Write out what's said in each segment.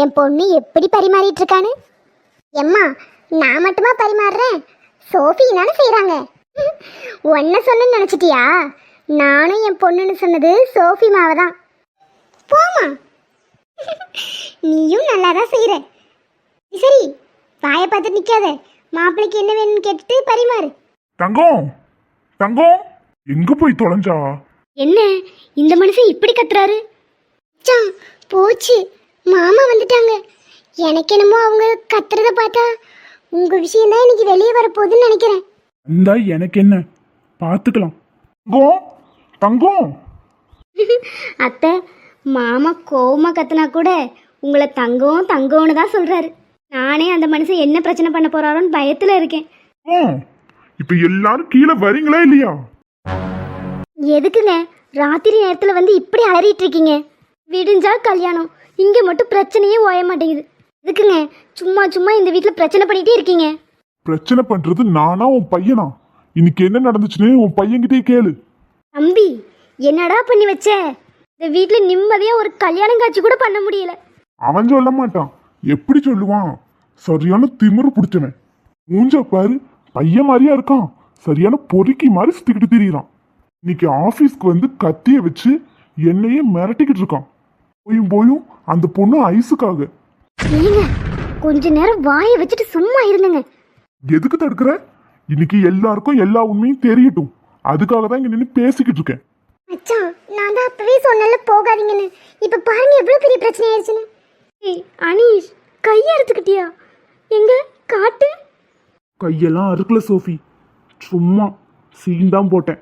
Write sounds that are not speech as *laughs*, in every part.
என் பொண்ணு எப்படி பரிமாறிட்டு இருக்கான்னு எம்மா நான் மட்டுமா பரிமாறுறேன்? சோஃபி தானே செய்கிறாங்க ஒன்ன சொன்னு நினச்சிட்டியா? நானும் என் பொண்ணுன்னு சொன்னது சோஃபி மாவை தான். போமா நீயும் நல்லா தான் செய்கிற சரி வாயை பார்த்து நிற்காத மாப்பிள்ளைக்கு என்ன வேணும்னு கேட்டுட்டு பரிமாறு. தங்கம் தங்கம் எங்க போய் தொலைஞ்சா? என்ன இந்த மனுஷன் இப்படி கத்துறாரு? போச்சு. மாமா வந்துட்டாங்க. எனக்கு என்னமோ அவங்க கத்துறத பார்த்தா உங்க விஷயம் தான் இன்னைக்கு வெளியே வரப்போகுதுன்னு நினைக்கிறேன். இந்தா எனக்கு என்ன? பார்த்துக்கலாம். தங்கம் தங்கம். *laughs* அத்தை மாமா கோவமா கத்துனா கூட உங்களை தங்கம் தங்கம்னு தான் சொல்றாரு. நானே அந்த மனுஷன் என்ன பிரச்சனை பண்ண போறாரோன்னு பயத்துல இருக்கேன். ஆ, இப்ப எல்லாரும் கீழே வரீங்களா இல்லையா? எதுக்குங்க? ராத்திரி நேரத்துல வந்து இப்படி அலறிட்டு இருக்கீங்க. விடிஞ்சா கல்யாணம். இங்க மட்டும் பிரச்சனையே ஓய மாட்டேங்குது. எதுக்குங்க? சும்மா சும்மா இந்த வீட்ல பிரச்சனை பண்ணிட்டே இருக்கீங்க. பிரச்சனை பண்றது நானா உன் பையனா? இன்னைக்கு என்ன நடந்துச்சுன்னு உன் பையன்கிட்டயே கேளு. தம்பி என்னடா பண்ணி வச்ச? இந்த வீட்ல நிம்மதியா ஒரு கல்யாணம் காட்சி கூட பண்ண முடியல. அவன் சொல்ல மாட்டான். எப்படி சொல்லுவான்? சரியான திமிரு பிடிச்சவன். மூஞ்ச பாரு பையன் மாதிரியா இருக்கான். சரியான பொறுக்கி மாதிரி சுத்திக்கிட்டு திரியிறான். இன்னைக்கு ஆபீஸ்க்கு வந்து கத்திய வச்சு என்னையே மிரட்டிக்கிட்டு இருக்கான். போயும் போயும் அந்த பொண்ணு ஐஸுக்காக. நீங்க கொஞ்ச நேரம் வாயை வச்சுட்டு சும்மா இருந்துங்க எதுக்கு தடுக்கிற? இன்னைக்கு எல்லாருக்கும் எல்லா உண்மையும் தெரியட்டும். அதுக்காக தான் இங்க நின்று பேசிக்கிட்டு இருக்கேன். மச்சான் நான் தான் அப்பவே சொன்னல போகாதீங்கன்னு. இப்ப பாருங்க எவ்வளவு பெரிய பிரச்சனை ஆயிடுச்சுன்னு. ஏய் அனீஷ் கையை எடுத்துக்கிட்டியா எங்க காட்டு? கையெல்லாம் அறுக்கல சோஃபி. சும்மா சீன் தான் போட்டேன்.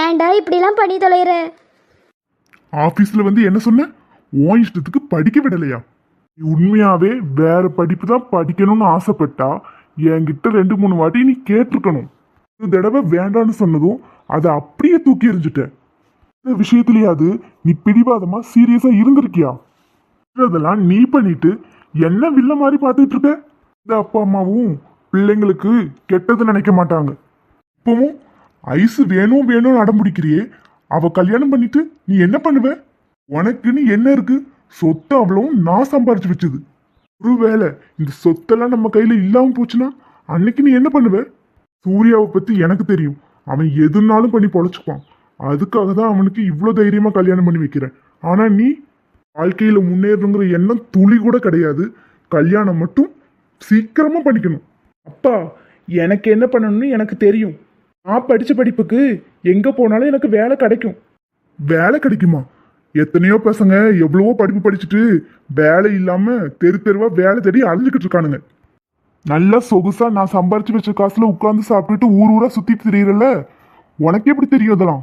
ஏன்டா இப்படிலாம் பண்ணி தொலைகிற ஆஃபீஸில் வந்து என்ன சொன்ன? ஓ இஷ்டத்துக்கு படிக்க விடலையா? நீ உண்மையாவே வேற படிப்பு தான் படிக்கணும்னு ஆசைப்பட்டா என்கிட்ட ரெண்டு மூணு வாட்டி நீ கேட்டிருக்கணும். ஒரு தடவை வேண்டான்னு சொன்னதும் அதை அப்படியே தூக்கி எறிஞ்சிட்ட. இந்த விஷயத்துலயாவது நீ பிடிவாதமா சீரியஸா இருந்திருக்கியா? அதெல்லாம் நீ பண்ணிட்டு என்ன வில்ல மாதிரி பார்த்துட்டு இருக்க? இந்த அப்பா அம்மாவும் பிள்ளைங்களுக்கு கெட்டது நினைக்க மாட்டாங்க. இப்பவும் ஐஸ் வேணும் வேணும்னு அடம்பிடிக்கிறியே அவ கல்யாணம் பண்ணிட்டு நீ என்ன பண்ணுவ? உனக்குன்னு என்ன இருக்கு? சொத்து அவ்வளவும் நான் சம்பாரிச்சு வச்சது. ஒருவேளை இந்த சொத்தெல்லாம் நம்ம கையில இல்லாம போச்சுன்னா அன்னைக்கு நீ என்ன பண்ணுவ? சூர்யாவை பத்தி எனக்கு தெரியும். அவன் எதுனாலும் பண்ணி பொழைச்சுப்பான். அதுக்காக தான் அவனுக்கு இவ்வளோ தைரியமா கல்யாணம் பண்ணி வைக்கிறேன். ஆனா நீ வாழ்க்கையில முன்னேறணுங்கிற எண்ணம் துளி கூட கிடையாது. கல்யாணம் மட்டும் சீக்கிரமா பண்ணிக்கணும். அப்பா எனக்கு என்ன பண்ணணும்னு எனக்கு தெரியும். நான் படித்த படிப்புக்கு எங்கே போனாலும் எனக்கு வேலை கிடைக்கும். வேலை கிடைக்குமா? எத்தனையோ பசங்க எவ்வளவோ படிப்பு படிச்சுட்டு வேலை இல்லாமல் தெரு தெருவாக வேலை தேடி அழிஞ்சிக்கிட்டு இருக்கானுங்க. நல்லா சொகுசாக நான் சம்பாரிச்சு வச்ச காசில் உட்காந்து சாப்பிட்டுட்டு ஊர் ஊராக சுற்றி தெரியறல உனக்கு எப்படி தெரியும் இதெல்லாம்?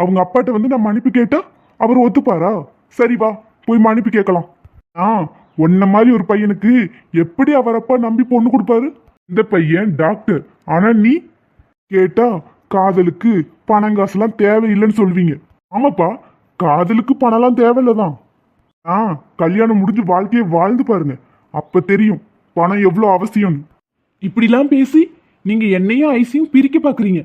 அவங்க அப்பாட்ட வந்து நான் மன்னிப்பு கேட்டால் அவர் ஒத்துப்பாரா? சரி வா போய் மன்னிப்பு கேட்கலாம். ஆ உன்ன மாதிரி ஒரு பையனுக்கு எப்படி அவர் அப்பா நம்பி பொண்ணு கொடுப்பாரு? இந்த பையன் டாக்டர். ஆனால் நீ கேட்டா காதலுக்கு பணம் காசுலாம் தேவையில்லைன்னு சொல்வீங்க. ஆமாப்பா காதலுக்கு பணம்லாம் தேவையில்லதான். ஆ கல்யாணம் முடிஞ்சு வாழ்க்கையை வாழ்ந்து பாருங்க. அப்ப தெரியும் பணம் எவ்வளோ அவசியம்னு. இப்படிலாம் பேசி நீங்க என்னையும் ஐஸையும் பிரிக்க பாக்குறீங்க.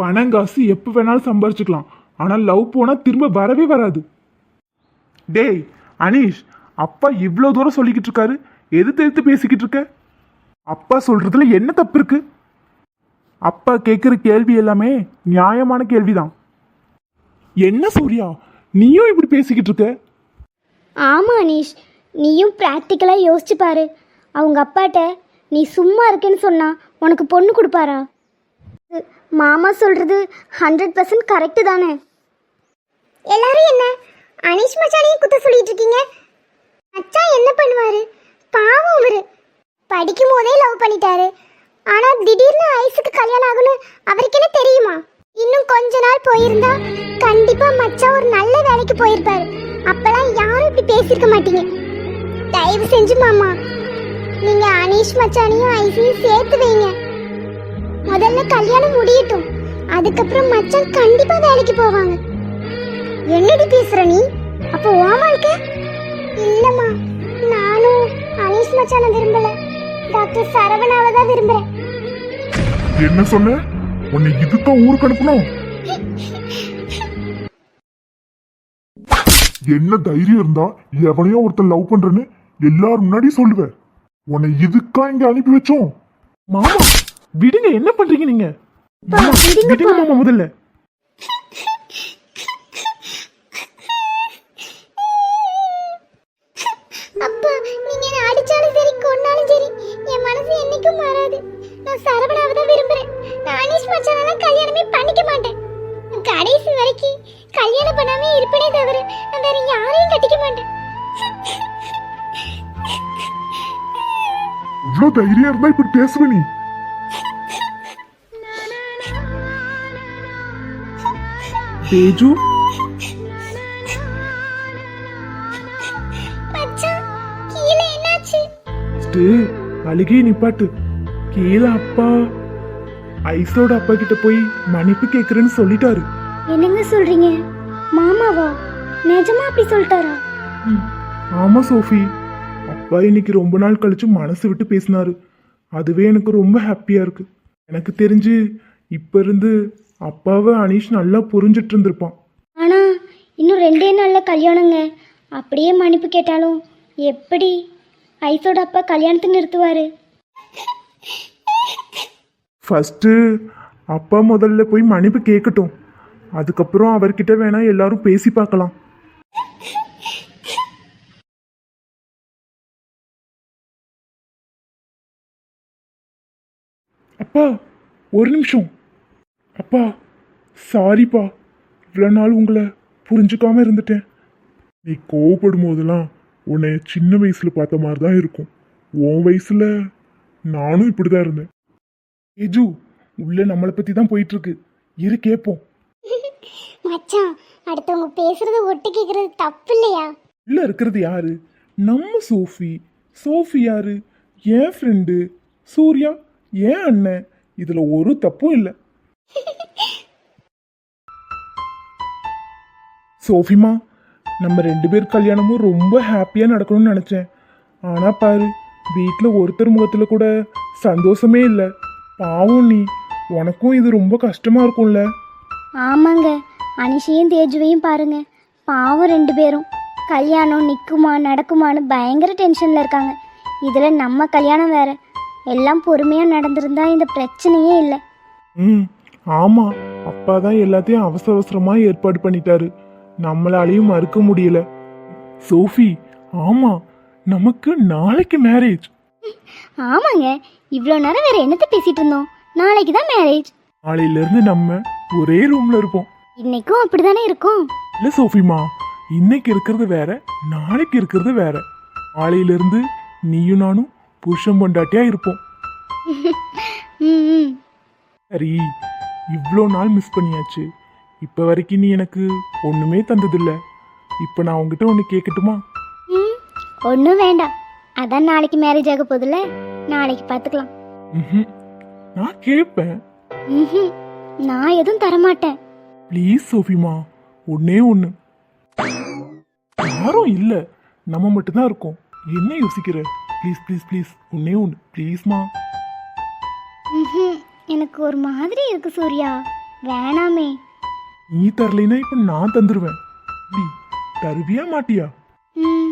பணம் காசு எப்போ வேணாலும் சம்பாரிச்சுக்கலாம். ஆனால் லவ் போனால் திரும்ப வரவே வராது. டேய் அனீஷ் அப்பா இவ்வளோ தூரம் சொல்லிக்கிட்டு இருக்காரு. எதிர்த்து எதிர்த்து பேசிக்கிட்டு இருக்க? அப்பா சொல்றதுல என்ன தப்பு இருக்குது அப்பா கேட்குற கேள்வி எல்லாமே நியாயமான கேள்விதான். என்ன சூர்யா? நீயும் இப்படி பேசிக்கிட்டு இருக்க? ஆமா அனீஷ் நீயும் ப்ராக்டிக்கலாக யோசிச்சு பாரு. அவங்க அப்பாட்ட நீ சும்மா இருக்கேன்னு சொன்னா உனக்கு பொண்ணு கொடுப்பாரா? மாமா சொல்றது ஹண்ட்ரட் பர்சன்ட் கரெக்டு தானே. எல்லாரும் என்ன? அனீஷ் மச்சானையும் குத்த சொல்லிட்டு இருக்கீங்க? மச்சான் என்ன பண்ணுவாரு? பாவம் அவரு. படிக்கும் போதே லவ் பண்ணிட்டாரு. ஆனா திடீர்னு ஐஸுக்கு கல்யாணம் ஆகும்னு அவருக்கு என்ன தெரியுமா? இன்னும் கொஞ்ச நாள் போயிருந்தா கண்டிப்பா மச்சான் ஒரு நல்ல வேலைக்கு போயிருப்பாரு. அப்பெல்லாம் யாரும் இப்படி பேசியிருக்க மாட்டீங்க. தயவு செஞ்சு மாமா நீங்க அனீஷ் மச்சானையும் ஐஸையும் சேர்த்து வைங்க. முதல்ல கல்யாணம் முடியட்டும். அதுக்கப்புறம் மச்சான் கண்டிப்பா வேலைக்கு போவாங்க. என்னடி பேசுற நீ? அப்போ உன் வாழ்க்கை? இல்லம்மா நானும் அனீஷ் மச்சானை விரும்பல. டாக்டர் சரவணாவை தான் விரும்புறேன். என்ன சொன்ன? உன்னை இதுதான் ஊருக்கு அனுப்பணும். என்ன தைரியம் இருந்தா எவனையோ ஒருத்தன் லவ் பண்றேன்னு எல்லாரும் முன்னாடி சொல்லுவேன் உன்னை இதுக்கா இங்க அனுப்பி வச்சோம். மாமா விடுங்க என்ன பண்றீங்க நீங்க. விடுங்க மாமா முதல்ல. நான் சரவணாவை தான் விரும்புறேன். நான் அனீஷ் மச்சானெல்லாம் கல்யாணமே பண்ணிக்க மாட்டேன். கடைசி வரைக்கும் கல்யாணம் பண்ணாம இருப்பனே தவிர நான் வேற யாரையும் கட்டிக்க மாட்டேன். இவ்வளவு தைரியம் இருந்தா இப்படி பேசுவ நீ? தேஜு? அழுகே நிப்பாட்டு. கீழே அப்பா. ஐஸோட அப்பா கிட்ட போய் மன்னிப்பு கேக்குறேன்னு சொல்லிட்டாரு. என்னங்க சொல்றீங்க? மாமாவா? நிஜமா அப்படி சொல்லிட்டாரா? ம், ஆமா சோஃபி. அப்பா இன்னைக்கு ரொம்ப நாள் கழிச்சு மனசு விட்டு பேசினாரு. அதுவே எனக்கு ரொம்ப ஹாப்பியா இருக்கு. எனக்கு தெரிஞ்சு இப்ப இருந்து அப்பாவை அனீஷ் நல்லா புரிஞ்சிட்டு இருந்திருப்பான். ஆனா இன்னும் ரெண்டே நாள்ல கல்யாணங்க. அப்படியே மன்னிப்பு கேட்டாலும் எப்படி? ஐசோட அப்பா கல்யாணத்தை நிறுத்துவாரு. ஃபஸ்ட்டு அப்பா முதல்ல போய் மன்னிப்பு கேட்கட்டும் அதுக்கப்புறம் அவர்கிட்ட வேணா எல்லாரும் பேசி பார்க்கலாம். அப்பா ஒரு நிமிஷம். அப்பா சாரிப்பா இவ்வளோ நாள் உங்களை புரிஞ்சுக்காம இருந்துட்டேன். நீ கோவப்படும் போதெல்லாம் உன்னை சின்ன வயசுல பார்த்த மாதிரி தான் இருக்கும். உன் வயசுல நானும் இப்படிதான் இருந்தேன். ஏஜு உள்ள நம்மளை பற்றி தான் போயிட்டு இருக்கு இரு கேட்போம் *laughs* மச்சான் அடுத்தவங்க பேசுறது ஒட்டு கேட்கறது தப்பு இல்லையா உள்ள இருக்கிறது யாரு? நம்ம சோஃபி. சோஃபி யாரு? என் ஃப்ரெண்டு சூர்யா என் அண்ணன். இதுல ஒரு தப்பும் இல்லை. *laughs* சோஃபிமா நம்ம ரெண்டு பேர் கல்யாணமும் ரொம்ப ஹாப்பியா நடக்கணும்னு நினைச்சேன். ஆனா பாரு வீட்டில் ஒருத்தர் முகத்துல கூட சந்தோஷமே இல்லை. பாவம் நீ. உனக்கும் இது ரொம்ப கஷ்டமா இருக்கும்ல. ஆமாங்க. அனிஷையும் தேஜுவையும் பாருங்க. பாவம் ரெண்டு பேரும். கல்யாணம் நிற்குமா நடக்குமான்னு பயங்கர டென்ஷனில் இருக்காங்க. இதில் நம்ம கல்யாணம் வேற. எல்லாம் பொறுமையாக நடந்திருந்தா இந்த பிரச்சனையே இல்லை. ம் ஆமா. அப்பா தான் எல்லாத்தையும் அவசர அவசரமா ஏற்பாடு பண்ணிட்டாரு. நம்மளாலையும் மறுக்க முடியல. சோஃபி ஆமா. நமக்கு நாளைக்கு மேரேஜ் ஆமாங்க இவ்வளோ நேரம் வேற என்னத்தை பேசிட்டு இருந்தோம்? நாளைக்கு தான் மேரேஜ் நாளையில இருந்து நம்ம ஒரே ரூம்ல இருப்போம். இன்னைக்கும் அப்படிதானே இருக்கும்? இல்ல சோஃபிமா இன்னைக்கு இருக்கிறது வேற நாளைக்கு இருக்கிறது வேற. நாளையில இருந்து நீயும் நானும் புருஷன் பொண்டாட்டியா இருப்போம். *laughs* ம் சரி இவ்வளோ நாள் மிஸ் பண்ணியாச்சு. இப்போ வரைக்கும் நீ எனக்கு ஒண்ணுமே தந்ததில்ல. இப்போ நான் உங்ககிட்ட ஒன்று கேட்கட்டுமா ஒன்றும் வேண்டாம். அதான் நாளைக்கு மேரேஜ் ஆக போதில்ல நாளைக்கு பார்த்துக்கலாம். நான் கேட்பேன் நான் எதுவும் தரமாட்டேன். ப்ளீஸ் சோஃபிமா. ஒன்னே ஒன்று யாரும் இல்லை. நம்ம மட்டும்தான் இருக்கோம். என்ன யோசிக்கிற? ப்ளீஸ் ப்ளீஸ் ப்ளீஸ் ஒன்னே ஒன்று ப்ளீஸ்மா. எனக்கு ஒரு மாதிரி இருக்கு சூர்யா. வேணாமே. நீ தரலைன்னா இப்போ நான் தந்துடுவேன் தருவியா மாட்டியா? ம்.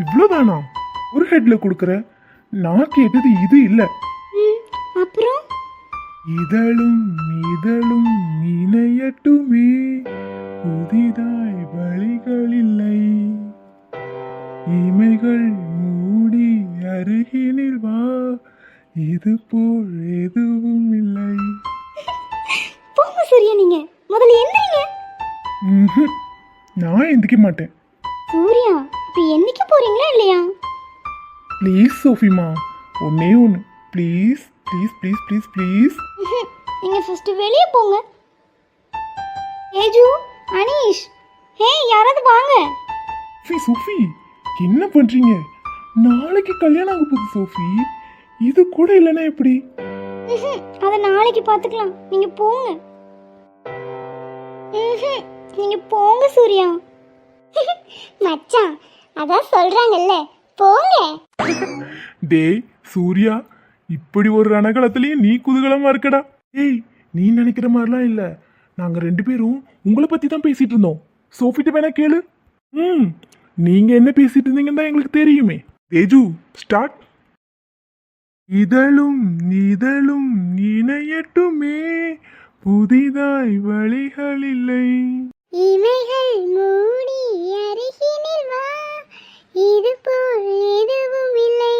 இவ்வளோதானா ஒரு ஹெட்ல கொடுக்குற? நான் கேட்டது இது இல்லை. அப்புறம்? இதழும் இதழும் இணையட்டுமே புதிதாய் வழிகள் இல்லை. இமைகள் மூடி அருகினில் வா இது போல் எதுவும் இல்லை. போங்க சூர்யா நீங்க. முதல்ல ம்ஹும். நான் எந்திக்க மாட்டேன். என்னைக்கு போறீங்களா இல்லையா? ப்ளீஸ் சோஃபிமா. ஒன்னே ஒன்று please please please please please. நீங்க ஃபர்ஸ்ட் வெளியே போங்க. ஏஜு அனீஷ். ஹே யாராவது வாங்க. சோஃபி சோஃபி என்ன பண்றீங்க? நாளைக்கு கல்யாணம் ஆக போகுது சோஃபி. இது கூட இல்லைன்னா எப்படி. அத நாளைக்கு பார்த்துக்கலாம். நீங்க போங்க. நீங்க போங்க சூர்யா. மச்சான் அதான் சொல்றாங்கல்ல போங்க. டேய் சூர்யா இப்படி ஒரு ரணகலத்திலயும் நீ குதூகலமா இருக்கடா. ஏய் நீ நினைக்கிற மாதிரிலாம் இல்ல. நாங்க ரெண்டு பேரும் உங்களை பத்தி தான் பேசிட்டு இருந்தோம். சோஃபிட்ட வேணா கேளு. ம் நீங்க என்ன பேசிட்டு இருந்தீங்கன்னு தான் எங்களுக்கு தெரியுமே. தேஜு ஸ்டார்ட். இதழும் இதழும் இணையட்டுமே. புதிதாய் வழிகள் இல்லை. இமைகள் மூடி அருகினில் வா. இது போல் எதுவும் இல்லை.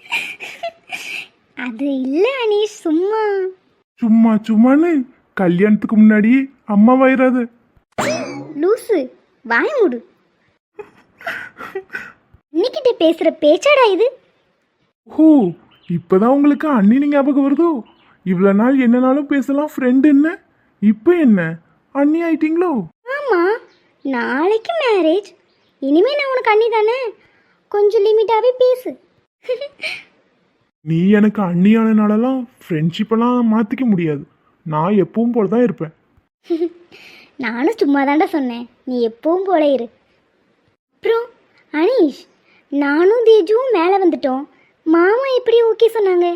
*laughs* அது இல்ல அனீஷ் சும்மா. சும்மா சும்மான்னு கல்யாணத்துக்கு முன்னாடி அம்மா வயிறாது. லூசு வாய் மூடு. இன்னைக்கிட்ட பேசுற பேச்சாடா இது? ஓ இப்பதான் உங்களுக்கு அண்ணி ஞாபகம் வருதோ? இவ்வளோ நாள் என்னனாலும் பேசலாம் ஃப்ரெண்டு என்ன? இப்போ என்ன? அண்ணி ஆயிட்டீங்களோ? ஆமா நாளைக்கு மேரேஜ் இனிமே நான் உனக்கு அண்ணி தானே? கொஞ்சம் லிமிட்டாவே பேசு. நீ எனக்கு அண்ணியானனாலலாம் ஃப்ரெண்ட்ஷிப்பெல்லாம் மாற்றிக்க முடியாது. நான் எப்பவும் போல தான் இருப்பேன். நானும் சும்மா தாண்டா சொன்னேன். நீ எப்பவும் போல இரு. அப்புறம் அனீஷ் நானும் தேஜுவும் மேலே வந்துட்டோம். மாமா எப்படி ஓகே சொன்னாங்க?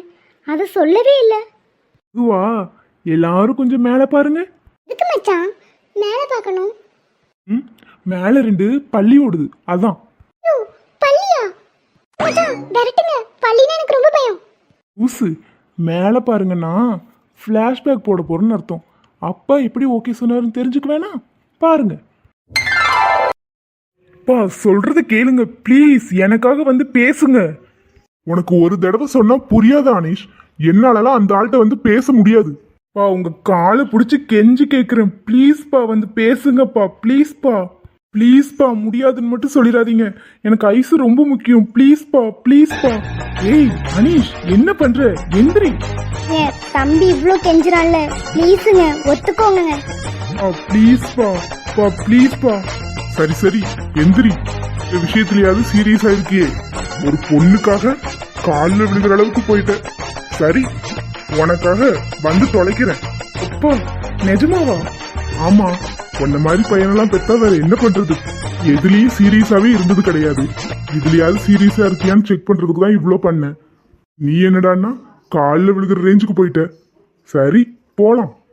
அதை சொல்லவே இல்லை. இதுவா? எல்லாரும் கொஞ்சம் மேலே பாருங்க. இதுக்கு மச்சான். மேலே பார்க்கணும். ம்? மேலே ரெண்டு பள்ளி ஓடுது. அதான். பள்ளியா மச்சான் விரட்டுங்க. பள்ளினா எனக்கு ரொம்ப பயம். ஊசு மேலே பாருங்கன்னா ஃப்ளாஷ்பேக் போட போகிறேன்னு அர்த்தம். அப்பா எப்படி ஓகே சொன்னாருன்னு தெரிஞ்சுக்க வேணாம் பாருங்க. பா சொல்றத கேளுங்க ப்ளீஸ் எனக்காக வந்து பேசுங்க. உனக்கு ஒரு தடவை சொன்னா புரியாத அனீஷ்? என்னாலலாம் அந்த ஆள்கிட்ட வந்து பேச முடியாது. பா உங்க காலை பிடிச்சி கெஞ்சி கேட்குறேன் ப்ளீஸ்ப்பா வந்து பேசுங்கப்பா. ப்ளீஸ்ப்பா ப்ளீஸ்ப்பா முடியாதுன்னு மட்டும் சொல்லிடாதீங்க. எனக்கு ஐஸ் ரொம்ப முக்கியம். ப்ளீஸ்ப்பா ப்ளீஸ்ப்பா. ஏய் அனீஷ் என்ன பண்ற? எந்திரி. தம்பி இவ்வளோ கெஞ்சுறான்ல. ப்ளீஸுங்க ஒத்துக்கோங்க ப்ளீஸ்ப்பா பா ப்ளீஸ்ப்பா. சரி சரி எந்திரி. இந்த விஷயத்துலயாவது சீரியஸா இருக்கியே ஒரு பொண்ணுக்காக காலில் விழுகிற அளவுக்கு போயிட்ட. சரி உனக்காக வந்து தொலைக்கிறேன். அப்பா நிஜமாவா? ஆமா. உன்ன மாதிரி பையனெல்லாம் பெத்தா வேற என்ன பண்றது? எதுலயும் சீரியஸாவே இருந்தது கிடையாது. இதுலயாவது சீரியஸா இருக்கியான்னு செக் பண்றதுக்கு தான் இவ்வளோ பண்ணேன் நீ என்னடான்னா காலில் விழுகிற ரேஞ்சுக்கு போயிட்ட. சரி போலாம்.